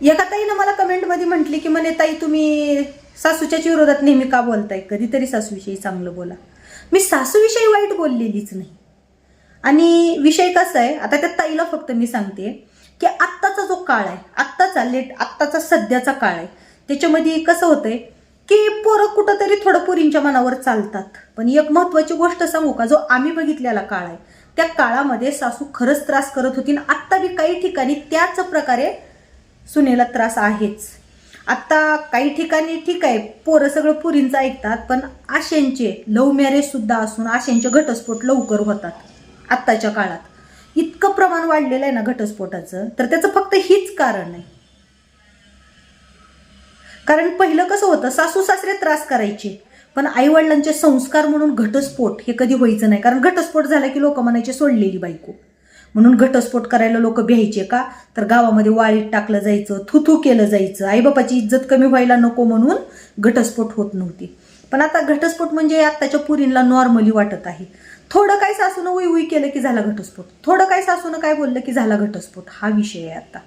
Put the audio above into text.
एका ताईनं मला कमेंटमध्ये म्हटली की म्हणे ताई तुम्ही सासूच्याच्या विरोधात नेहमी का बोलताय? कधीतरी सासूविषयी चांगलं बोला. मी सासूविषयी वाईट बोललेलीच नाही. आणि विषय कसा आहे आता त्या ताईला फक्त मी सांगते की आत्ताचा जो काळ आहे आत्ताचा लेट आत्ताचा सध्याचा काळ आहे त्याच्यामध्ये कसं होतंय की पोरं कुठंतरी थोडं पोरींच्या मनावर चालतात. पण एक महत्वाची गोष्ट सांगू का जो आम्ही बघितलेला काळ आहे त्या काळामध्ये सासू खरंच त्रास करत होती आणि आत्ता बी काही ठिकाणी त्याच प्रकारे सुनेला त्रास आहेच. आता काही ठिकाणी ठीक आहे पोरं सगळं पुरींचं ऐकतात पण आशेंचे लव्ह मॅरेज सुद्धा असून आशेंचे घटस्फोट लवकर होतात आत्ताच्या काळात. इतकं प्रमाण वाढलेलं आहे ना घटस्फोटाचं तर त्याचं फक्त हीच कारण आहे. कारण पहिलं कसं होतं सासू सासरे त्रास करायचे पण आईवडिलांचे संस्कार म्हणून घटस्फोट हे कधी व्हायचं नाही. कारण घटस्फोट झाला की लोक म्हणायचे सोडलेली बायको. म्हणून घटस्फोट करायला लोक भ्यायचे का? तर गावामध्ये वाळीत टाकलं जायचं थुथू केलं जायचं. आईबापाची इज्जत कमी व्हायला नको म्हणून घटस्फोट होत नव्हती. पण आता घटस्फोट म्हणजे आत्ताच्या पुरींला नॉर्मली वाटत आहे. थोडं काय सासूनं उई उई केलं की झाला घटस्फोट? थोडं काय सासूनं काय बोललं की झाला घटस्फोट? हा विषय आहे आता.